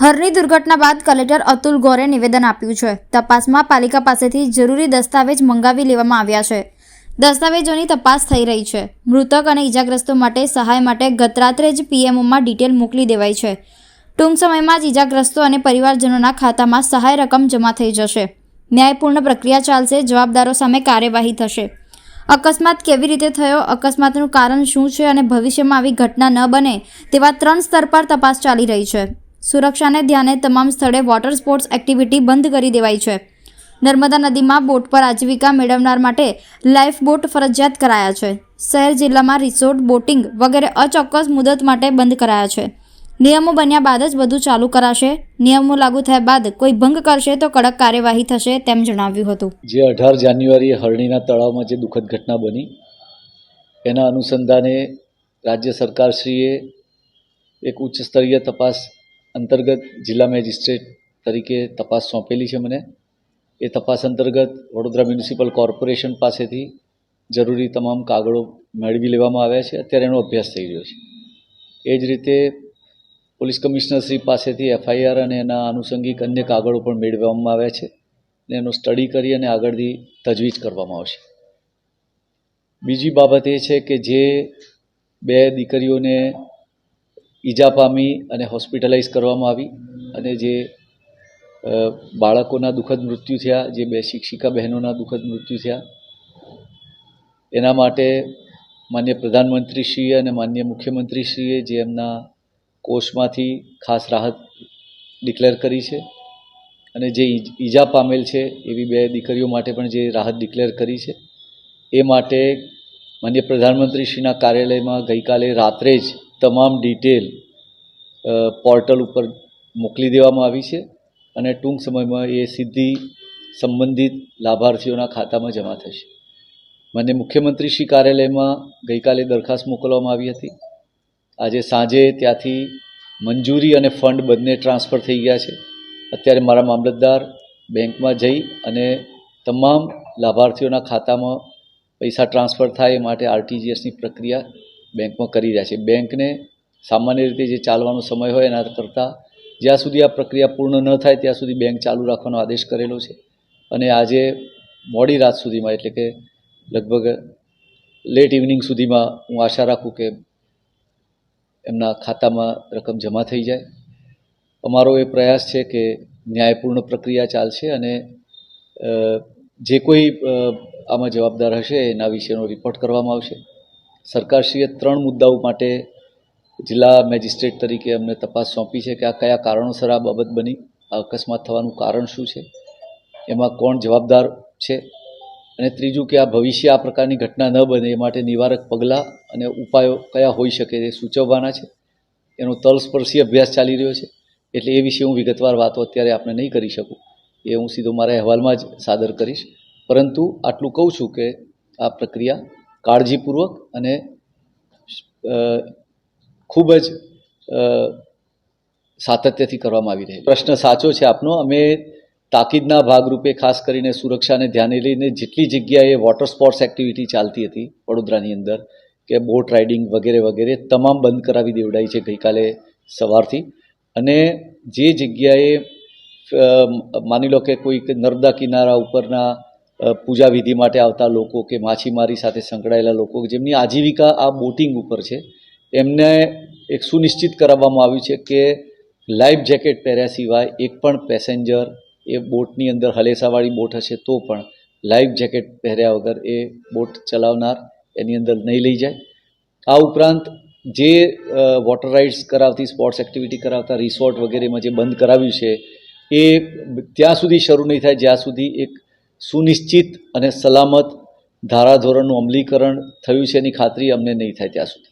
હરની દુર્ઘટના બાદ કલેક્ટર અતુલ ગોરે નિવેદન આપ્યું છે. તપાસમાં પાલિકા પાસેથી જરૂરી દસ્તાવેજ મંગાવી લેવામાં આવ્યા છે. દસ્તાવેજોની તપાસ થઈ રહી છે. મૃતક અને ઇજાગ્રસ્તો માટે સહાય માટે ગતરાત્રે જ પીએમઓમાં ડિટેલ મોકલી દેવાઈ છે. ટૂંક સમયમાં જ ઇજાગ્રસ્તો અને પરિવારજનોના ખાતામાં સહાય રકમ જમા થઈ જશે. ન્યાયપૂર્ણ પ્રક્રિયા ચાલશે, જવાબદારો સામે કાર્યવાહી થશે. અકસ્માત કેવી રીતે થયો? અકસ્માતનું કારણ શું છે? અને ભવિષ્યમાં આવી ઘટના ન બને તેવા ત્રણ સ્તર પર તપાસ ચાલી રહી છે. સુરક્ષાને ધ્યાને તમામ સ્થળે વોટર સ્પોર્ટ્સ એક્ટિવિટી બંધ કરી દેવાઈ છે. નર્મદા નદીમાં બોટ પર આજીવિકા મેળવનાર માટે લાઈફ બોટ ફરજિયાત કરાયા છે. શહેર જિલ્લામાં રિસોર્ટ, બોટિંગ વગેરે અચોક્કસ મુદત માટે બંધ કરાયા છે. નિયમો બન્યા બાદ જ બધું ચાલુ કરાશે. નિયમો લાગુ થયા બાદ કોઈ ભંગ કરશે તો કડક કાર્યવાહી થશે તેમ જણાવ્યું હતું. જે અઢાર જાન્યુઆરીએ હરણીના તળાવમાં જે દુઃખદ ઘટના બની, એના અનુસંધાને રાજ્ય સરકારશ્રીએ એક ઉચ્ચ સ્તરીય તપાસ અંતર્ગત જિલ્લા મેજિસ્ટ્રેટ તરીકે તપાસ સોંપેલી છે મને. એ તપાસ અંતર્ગત વડોદરા મ્યુનિસિપલ કોર્પોરેશન પાસેથી જરૂરી તમામ કાગળો મેળવી લેવામાં આવ્યા છે. અત્યારે એનો અભ્યાસ થઈ રહ્યો છે. એ જ રીતે પોલીસ કમિશનરશ્રી પાસેથી એફઆઈઆર અને એના આનુષંગિક અન્ય કાગળો પણ મેળવવામાં આવ્યા છે અને એનો સ્ટડી કરી અને આગળથી તજવીજ કરવામાં આવશે. બીજી બાબત એ છે કે જે બે દીકરીઓને ઈજા પામી અને હોસ્પિટલાઇઝ કરવામાં આવી અને જે બાળકોના દુઃખદ મૃત્યુ થયા, જે બે શિક્ષિકા બહેનોના દુઃખદ મૃત્યુ થયા, એના માટે માન્ય પ્રધાનમંત્રીશ્રીએ અને માન્ય મુખ્યમંત્રીશ્રીએ જે એમના કોષમાંથી ખાસ રાહત ડિક્લેર કરી છે. અને જે ઈજા પામેલ છે એવી બે દીકરીઓ માટે પણ જે રાહત ડિક્લેર કરી છે. એ માટે માન્ય પ્રધાનમંત્રીશ્રીના કાર્યાલયમાં ગઈકાલે રાત્રે જ તમામ ડિટેલ પોર્ટલ ઉપર મોકલી દેવામાં આવી છે અને ટૂંક સમયમાં એ સીધી સંબંધિત લાભાર્થીઓના ખાતામાં જમા થશે. મને મુખ્યમંત્રીશ્રી કાર્યાલયમાં ગઈકાલે દરખાસ્ત મોકલવામાં આવી હતી. આજે સાંજે ત્યાંથી મંજૂરી અને ફંડ બંને ટ્રાન્સફર થઈ ગયા છે. અત્યારે મારા મામલતદાર બેંકમાં જઈ અને તમામ લાભાર્થીઓના ખાતામાં પૈસા ટ્રાન્સફર થાય એ માટે આરટીજીએસની પ્રક્રિયા બેંકમાં કરી રહ્યા છે. બેંકને સામાન્ય રીતે જે ચાલવાનો સમય હોય એના કરતાં જ્યાં સુધી આ પ્રક્રિયા પૂર્ણ ન થાય ત્યાં સુધી બેંક ચાલુ રાખવાનો આદેશ કરેલો છે. અને આજે મોડી રાત સુધીમાં, એટલે કે લગભગ લેટ ઇવનિંગ સુધીમાં હું આશા રાખું કે એમના ખાતામાં રકમ જમા થઈ જાય. અમારો એ પ્રયાસ છે કે ન્યાયપૂર્ણ પ્રક્રિયા ચાલશે અને જે કોઈ આમાં જવાબદાર હશે એના વિશેનો રિપોર્ટ કરવામાં આવશે. સરકારશ્રીએ ત્રણ મુદ્દાઓ માટે જિલ્લા મેજિસ્ટ્રેટ તરીકે અમને તપાસ સોંપી છે કે આ કયા કારણોસર આ બાબત બની, આ અકસ્માત થવાનું કારણ શું છે, એમાં કોણ જવાબદાર છે અને ત્રીજું કે આ ભવિષ્ય આ પ્રકારની ઘટના ન બને એ માટે નિવારક પગલાં અને ઉપાયો કયા હોઈ શકે એ સૂચવવાના છે. એનો તલસ્પર્શી અભ્યાસ ચાલી રહ્યો છે. એટલે એ વિશે હું વિગતવાર વાતો અત્યારે આપણે નહીં કરી શકું. એ હું સીધો મારા અહેવાલમાં જ સાદર કરીશ. પરંતુ આટલું કહું છું કે આ પ્રક્રિયા કાળજીપૂર્વક અને ખૂબ જ સાતત્યથી કરવામાં આવી રહી પ્રશ્ન સાચો છે આપનો. અમે તાકીદના ભાગરૂપે ખાસ કરીને સુરક્ષાને ધ્યાને લઈને જેટલી જગ્યાએ વોટર સ્પોર્ટ્સ એક્ટિવિટી ચાલતી હતી વડોદરાની અંદર કે બોટ રાઇડિંગ વગેરે વગેરે તમામ બંધ કરાવી દેવડાઈ છે ગઈકાલે સવારથી. અને જે જગ્યાએ માની લો કે કોઈક નર્મદા કિનારા ઉપરના પૂજા વિધિ માટે આવતા લોકો કે માછીમારી સાથે સંકળાયેલા લોકો, જેમની આજીવિકા આ બોટિંગ ઉપર છે, એમને એક સુનિશ્ચિત કરાવવામાં આવ્યું છે કે લાઈફ જેકેટ પહેર્યા સિવાય એક પણ પેસેન્જર એ બોટની અંદર હલેસાવાળી બોટ હશે તો પણ લાઈફ જેકેટ પહેર્યા વગર એ બોટ ચલાવનાર એની અંદર નહીં લઈ જાય. આ ઉપરાંત જે વોટર રાઇડ્સ કરાવતી સ્પોર્ટ્સ એક્ટિવિટી કરાવતા રિસોર્ટ વગેરેમાં જે બંધ કરાવ્યું છે, એ ત્યાં સુધી શરૂ નહીં થાય, જ્યાં સુધી એક સુનિશ્ચિત અને સલામત ધારાધોરણનું અમલીકરણ થયું છે એની ખાતરી અમને નહીં થાય ત્યાં સુધી.